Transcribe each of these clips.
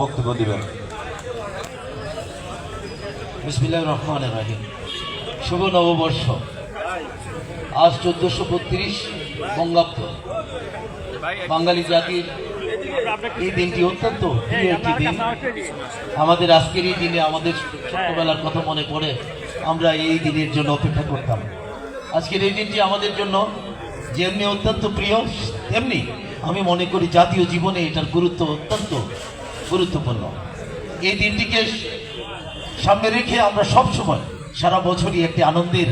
বক্তব্য দিবেন। রহমান রাহিম। শুভ নববর্ষ। আজ চোদ্দশো বত্রিশ বঙ্গাব্দ। বাঙালি জাতির এই দিনটি অত্যন্ত প্রিয় একটি দিন। আমাদের আজকের এই দিনে আমাদের ছোট্টবেলার কথা মনে পড়ে, আমরা এই দিনের জন্য অপেক্ষা করতাম। আজকের এই দিনটি আমাদের জন্য যেমনি অত্যন্ত প্রিয়, তেমনি আমি মনে করি জাতীয় জীবনে এটার গুরুত্ব অত্যন্ত গুরুত্বপূর্ণ। এই দিনটিকে সামনে রেখে আমরা সব সময় সারা বছরই একটি আনন্দের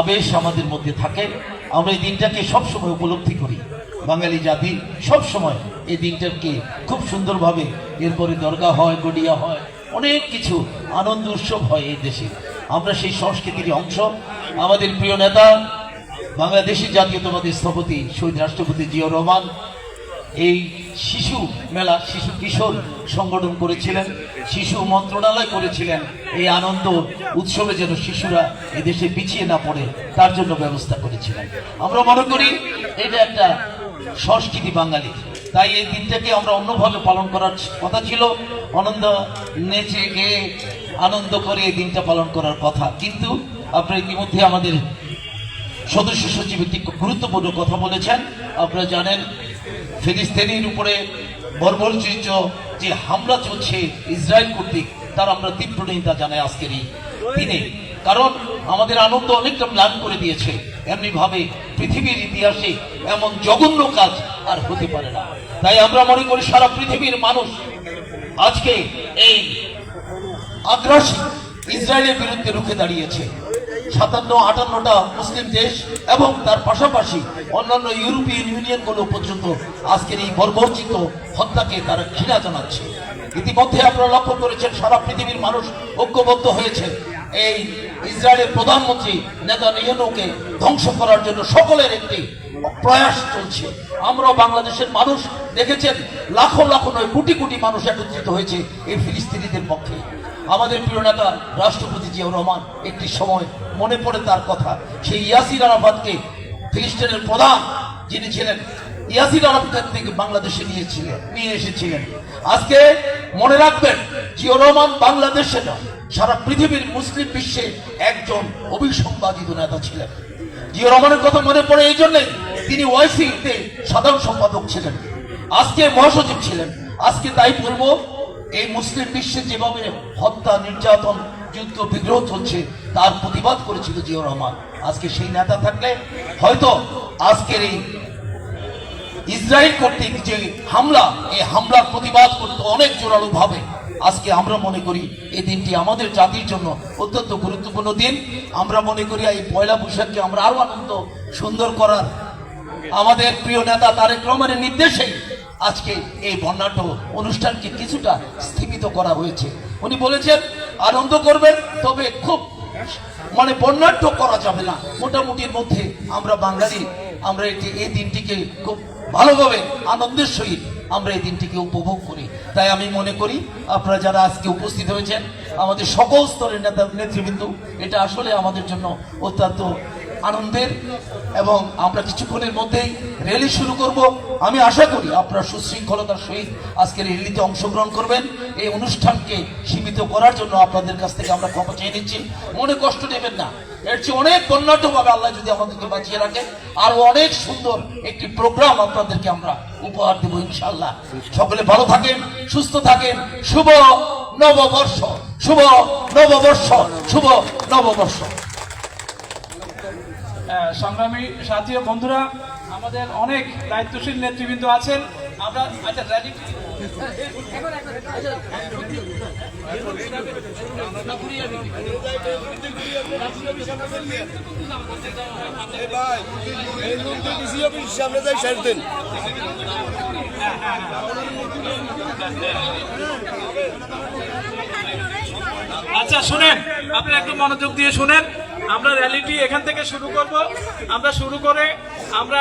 আবেশ আমাদের মধ্যে থাকে। আমরা এই দিনটাকে সবসময় উপলব্ধি করি। বাঙালি জাতি সবসময় এই দিনটাকে খুব সুন্দরভাবে, এরপরে দরগা হয়, গড়িয়া হয়, অনেক কিছু আনন্দ উৎসব হয় এই দেশে। আমরা সেই সংস্কৃতির অংশ। আমাদের প্রিয় নেতা, বাংলাদেশের জাতীয়তাবাদী স্থপতি, শহীদ রাষ্ট্রপতি জিয়া রহমান এই শিশু মেলা, শিশু কিশোর সংগঠন করেছিলেন, শিশু মন্ত্রণালয় করেছিলেন। এই আনন্দ উৎসবে যেন শিশুরা এদেশে পিছিয়ে না পড়ে, তার জন্য ব্যবস্থা করেছিলেন। আমরা মনে করি এটা একটা সংস্কৃতি বাঙালি। তাই এই দিনটাকে আমরা অন্যভাবে পালন করার কথা ছিল। আনন্দ নেচে গেয়ে আনন্দ করে এই দিনটা পালন করার কথা। কিন্তু আপনারা ইতিমধ্যে আমাদের সদস্য সচিব একটি গুরুত্বপূর্ণ কথা বলেছেন। আপনারা জানেন ফিলিস্তিনির উপরে বর্বরচিত যে হামলা চলছে ইসরায়েল কর্তৃক, তার আমরা তীব্র নিন্দা জানাই আজকের এই দিনে। কারণ আমাদের আনন্দ অনেকটা ম্লান করে দিয়েছে। এমনি ভাবে পৃথিবীর ইতিহাসে এমন জঘন্য কাজ আর হতে পারে না। তাই আমরা মনে করি সারা পৃথিবীর মানুষ আজকে এই আগ্রাসী ইসরায়েলের বিরুদ্ধে রুখে দাঁড়িয়েছে। সাতান্ন, আটান্নটা মুসলিম দেশ এবং তার পাশাপাশি অন্যান্য ইউরোপিয়ান ইউনিয়নগুলো পর্যন্ত আজকের এই বর্বরচিত হত্যাকে তারা ঘৃণা জানাচ্ছে। ইতিমধ্যে আপনারা লক্ষ্য করেছেন, সারা পৃথিবীর মানুষ ঐক্যবদ্ধ হয়েছে। এই ইসরায়েলের প্রধানমন্ত্রী নেতা নিহনুকে ধ্বংস করার জন্য সকলের একটি প্রয়াস চলছে। আমরা বাংলাদেশের মানুষ দেখেছেন, লাখো লাখো নয়, কোটি কোটি মানুষ একত্রিত হয়েছে এই ফিলিস্তিনিদের পক্ষে। আমাদের প্রিয় নেতা রাষ্ট্রপতি জিয়াউর রহমান, একটি সময় মনে পড়ে তার কথা। সেই ইয়াসির আরাফাতকে ফিলিস্তিনের প্রধান যিনি ছিলেন, ইয়াসির আরাফাত থেকে বাংলাদেশে নিয়েছিলেন, নিয়ে এসেছিলেন। আজকে মনে রাখবেন, জিয়াউর রহমান বাংলাদেশে নয় সারা পৃথিবীর মুসলিম বিশ্বে একজন অভিসংবাদিত নেতা ছিলেন। জিয়া রহমানের কথা মনে পড়ে এই জন্যে তিনি ওয়াইসিতে সাধারণ সম্পাদক ছিলেন। আজকে মহাসচিব ছিলেন। আজকে তাই বলব এই মুসলিম বিশ্বে যেভাবে হত্যা, নির্যাতন, যুদ্ধ বিগ্রহ চলছে, তার প্রতিবাদ করেছিল জিয়া রহমান। আজকে সেই নেতা থাকলে হয়তো আজকের এই ইসরায়েল কর্তৃক যে হামলা, এই হামলার প্রতিবাদ করতে অনেক জোরালো ভাবে। আজকে আমরা মনে করি এই দিনটি আমাদের জাতির জন্য অত্যন্ত গুরুত্বপূর্ণ দিন। আমরা মনে করি এই পয়লা বৈশাখকে আমরা আরও আনন্দ, সুন্দর করার। আমাদের প্রিয় নেতা তারেক রহমানের নির্দেশে আজকে এই বর্ণাঢ্য অনুষ্ঠানকে কিছুটা স্থগিত করা হয়েছে। উনি বলেছেন, আনন্দ করবেন, তবে খুব মানে বর্ণাঢ্য করা যাবে না। মোটামুটির মধ্যে আমরা বাঙালি, আমরা এটি, এই দিনটিকে খুব ভালোভাবে আনন্দের সহিত আমরা এই দিনটিকে উপভোগ করি। তাই আমি মনে করি, আপনারা যারা আজকে উপস্থিত হয়েছেন, আমাদের সকল স্তরের নেতা নেতৃবৃন্দ এটা আসলে আমাদের জন্য অত্যন্ত আনন্দের এবং আমরা কিছুক্ষণের মধ্যেই র্যালি শুরু করব। আমি আশা করি আপনারা সুশৃঙ্খলতার সহিত আজকের র্যালিতে অংশগ্রহণ করবেন। এই অনুষ্ঠানকে সীমিত করার জন্য আপনাদের কাছ থেকে আমরা ক্ষমা চেয়ে নিচ্ছি। মনে কষ্ট নেবেন না। এর চেয়ে অনেক বর্ণাঢ্যভাবে আল্লাহ যদি আমাদেরকে বাঁচিয়ে রাখে আরও অনেক সুন্দর একটি প্রোগ্রাম আপনাদেরকে আমরা উপহার দেবো ইনশাল্লাহ সকলে ভালো থাকেন, সুস্থ থাকেন। শুভ নববর্ষ শুভ নববর্ষ শুভ নববর্ষ। সংগ্রামী সাথী বন্ধুরা, আমাদের অনেক দায়িত্বশীল নেতৃবৃন্দ আছেন। আমরা আচ্ছা সামনে আচ্ছা শুনেন। আপনারা একটু মনোযোগ দিয়ে শুনেন। আমরা র্যালিটি এখান থেকে শুরু করব। আমরা শুরু করে আমরা